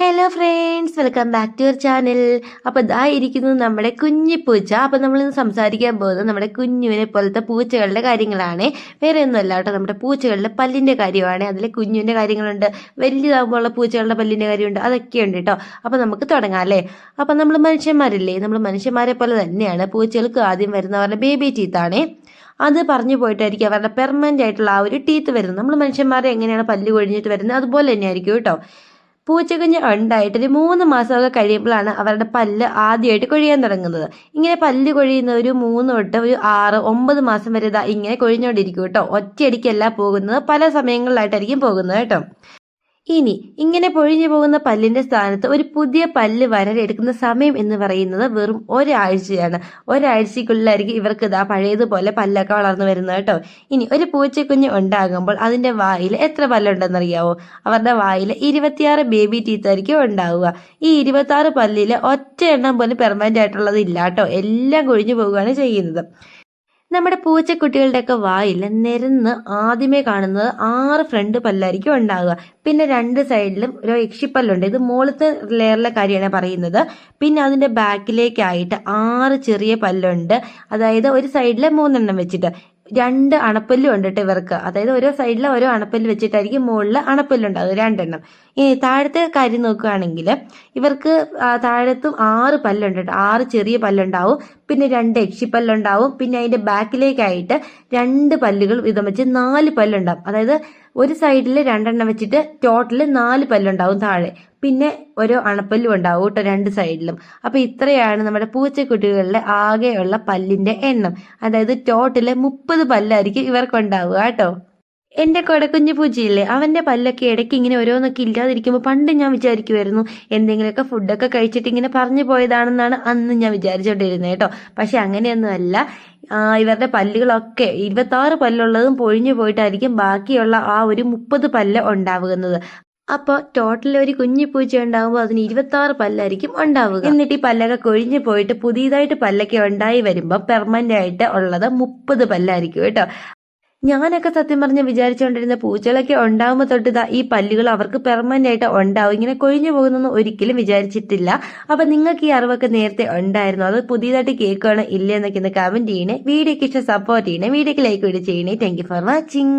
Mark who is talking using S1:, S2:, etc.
S1: Hello friends welcome back to your channel അപ്പോൾ ഇതാ ഇരിക്കുന്നത് നമ്മുടെ കുഞ്ഞി പൂച്ച. അപ്പോൾ നമ്മളിന്ന് സംസാരിക്കാൻ പോകുന്നത് നമ്മുടെ കുഞ്ഞുവിനെ പോലത്തെ പൂച്ചകളുടെ കാര്യങ്ങളാണ്. വേറെ ഒന്നുമല്ല കേട്ടോ നമ്മുടെ പൂച്ചകളുടെ പല്ലിന്റെ കാര്യമാണ്. അതിൽ കുഞ്ഞുവിന്റെ കാര്യങ്ങളുണ്ട്. വലിയതാകുമ്പോഴുള്ള പൂച്ചകളുടെ പല്ലിന്റെ കാര്യമുണ്ട്. അതൊക്കെയുണ്ട് കേട്ടോ. അപ്പോൾ നമുക്ക് തുടങ്ങാം അല്ലേ? അപ്പോൾ നമ്മൾ മനുഷ്യന്മാരില്ലേ? നമ്മൾ മനുഷ്യന്മാരെ പോലെ തന്നെയാണ് പൂച്ചകൾക്ക് ആദ്യം വരുന്നവരുടെ ബേബി ടീത്താണ് അത് പറഞ്ഞു പോയിട്ടായിരിക്കും അവരുടെ പെർമനന്റ് ആയിട്ടുള്ള ആ ഒരു ടീത്ത് വരുന്നത്. നമ്മൾ മനുഷ്യന്മാരെ എങ്ങനെയാണ് പല്ല് കൊഴിഞ്ഞിട്ട് വരുന്നത്? അതുപോലെ തന്നെയായിരിക്കും കേട്ടോ. പൂച്ചക്കുഞ്ഞ് ഉണ്ടായിട്ട് ഒരു മൂന്ന് മാസമൊക്കെ കഴിയുമ്പോഴാണ് അവരുടെ പല്ല് ആദ്യമായിട്ട് കൊഴിയാൻ തുടങ്ങുന്നത്. ഇങ്ങനെ പല്ല് കൊഴിയുന്ന ഒരു മൂന്ന് തൊട്ട് ഒരു ആറ് ഒമ്പത് മാസം വരെ ഇതാ ഇങ്ങനെ കൊഴിഞ്ഞുകൊണ്ടിരിക്കും കേട്ടോ. ഒറ്റയടിക്കല്ല പോകുന്നത്. പല സമയങ്ങളിലായിട്ടായിരിക്കും പോകുന്നത് കേട്ടോ. ഇനി ഇങ്ങനെ പൊഴിഞ്ഞു പോകുന്ന പല്ലിന്റെ സ്ഥാനത്ത് ഒരു പുതിയ പല്ല് വരലെടുക്കുന്ന സമയം എന്ന് പറയുന്നത് വെറും ഒരാഴ്ചയാണ്. ഒരാഴ്ചക്കുള്ളിലായിരിക്കും ഇവർക്ക് ഇതാ പഴയതുപോലെ പല്ലൊക്കെ വളർന്നു വരുന്നത് കേട്ടോ. ഇനി ഒരു പൂച്ചക്കുഞ്ഞ് ഉണ്ടാകുമ്പോൾ അതിന്റെ വായിൽ എത്ര പല്ലുണ്ടെന്നറിയാവോ? അവരുടെ വായിൽ ഇരുപത്തിയാറ് ബേബി ടീത്ത് ആയിരിക്കും ഉണ്ടാവുക. ഈ ഇരുപത്തി ആറ് പല്ലിൽ ഒറ്റ എണ്ണം പോലും പെർമനന്റ് ആയിട്ടുള്ളത് ഇല്ല കേട്ടോ. എല്ലാം കൊഴിഞ്ഞു പോവുകയാണ് ചെയ്യുന്നത്. നമ്മുടെ പൂച്ചക്കുട്ടികളുടെയൊക്കെ വായിൽ നിരന്ന് ആദ്യമേ കാണുന്നത് ആറ് ഫ്രണ്ട് പല്ലായിരിക്കും ഉണ്ടാകുക പിന്നെ രണ്ട് സൈഡിലും ഒരു എക്ഷിപ്പല്ലുണ്ട് ഇത് മുകളിലത്തെ ലെയറിലെ കാര്യമാണ് പറയുന്നത്. പിന്നെ അതിന്റെ ബാക്കിലേക്കായിട്ട് ആറ് ചെറിയ പല്ലുണ്ട്. അതായത് ഒരു സൈഡിൽ മൂന്നെണ്ണം വെച്ചിട്ട്. രണ്ട് അണപ്പല്ലും ഉണ്ട് കേട്ടോ ഇവർക്ക്. അതായത് ഓരോ സൈഡിൽ ഓരോ അണപ്പല്ല് വെച്ചിട്ടായിരിക്കും മുകളിൽ അണപ്പല്ലുണ്ടാവും രണ്ടെണ്ണം. ഈ താഴത്തെ കാര്യം നോക്കുകയാണെങ്കിൽ ഇവർക്ക് താഴത്തും ആറ് പല്ലുണ്ട് കേട്ടോ ആറ് ചെറിയ പല്ലുണ്ടാവും. പിന്നെ രണ്ട് എക്ഷിപ്പല്ലുണ്ടാവും പിന്നെ അതിന്റെ ബാക്കിലേക്കായിട്ട് രണ്ട് പല്ലുകൾ വീതം വെച്ച് നാല് പല്ലുണ്ടാവും. അതായത് ഒരു സൈഡിൽ രണ്ടെണ്ണം വെച്ചിട്ട് ടോട്ടൽ നാല് പല്ലുണ്ടാവും താഴെ. പിന്നെ ഒരു അണപ്പല്ലും ഉണ്ടാവും കേട്ടോ രണ്ട് സൈഡിലും. അപ്പൊ ഇത്രയാണ് നമ്മുടെ പൂച്ചക്കുട്ടികളുടെ ആകെയുള്ള പല്ലിന്റെ എണ്ണം. അതായത് ടോട്ടൽ മുപ്പത് പല്ലായിരിക്കും ഇവർക്ക് ഉണ്ടാവുക കേട്ടോ. എന്റെ കൊടക്കുഞ്ഞു പൂജയില്ലേ? അവന്റെ പല്ലൊക്കെ ഇടയ്ക്ക് ഇങ്ങനെ ഓരോന്നൊക്കെ ഇല്ലാതിരിക്കുമ്പോൾ പണ്ട് ഞാൻ വിചാരിക്കുമായിരുന്നു എന്തെങ്കിലുമൊക്കെ ഫുഡൊക്കെ കഴിച്ചിട്ട് ഇങ്ങനെ പറഞ്ഞു പോയതാണെന്നാണ് അന്ന് ഞാൻ വിചാരിച്ചോണ്ടിരുന്നത് കേട്ടോ. പക്ഷെ അങ്ങനെയൊന്നുമല്ല ഇവരുടെ പല്ലുകളൊക്കെ ഇരുപത്താറ് പല്ലുള്ളതും പൊഴിഞ്ഞു പോയിട്ടായിരിക്കും ബാക്കിയുള്ള ആ ഒരു മുപ്പത് പല്ല് ഉണ്ടാവുന്നത്. അപ്പോൾ ടോട്ടൽ ഒരു കുഞ്ഞു പൂച്ച ഉണ്ടാകുമ്പോൾ അതിന് ഇരുപത്തി ആറ് പല്ലായിരിക്കും ഉണ്ടാവുക. എന്നിട്ട് ഈ പല്ലൊക്കെ കൊഴിഞ്ഞു പോയിട്ട് പുതിയതായിട്ട് പല്ലൊക്കെ ഉണ്ടായി വരുമ്പോൾ പെർമനന്റ് ആയിട്ട് ഉള്ളത് മുപ്പത് പല്ലായിരിക്കും കേട്ടോ. ഞാനൊക്കെ സത്യം പറഞ്ഞ് വിചാരിച്ചുകൊണ്ടിരുന്ന പൂച്ചകളൊക്കെ ഉണ്ടാവുമ്പോൾ തൊട്ട് ഇതാ ഈ പല്ലുകൾ അവർക്ക് പെർമനന്റ് ആയിട്ട് ഉണ്ടാവും. ഇങ്ങനെ കൊഴിഞ്ഞു പോകുന്നൊന്നും ഒരിക്കലും വിചാരിച്ചിട്ടില്ല. അപ്പൊ നിങ്ങൾക്ക് ഈ അറിവൊക്കെ നേരത്തെ ഉണ്ടായിരുന്നു. അത് പുതിയതായിട്ട് കേൾക്കുകയാണ് ഇല്ലെന്നൊക്കെ ഒന്ന് കമന്റ് ചെയ്യണേ. വീഡിയോക്ക് ഇഷ്ടം സപ്പോർട്ട് ചെയ്യണേ. വീഡിയോക്ക് ലൈക്ക് വീഡിയോ ചെയ്യണേ. Thank for watching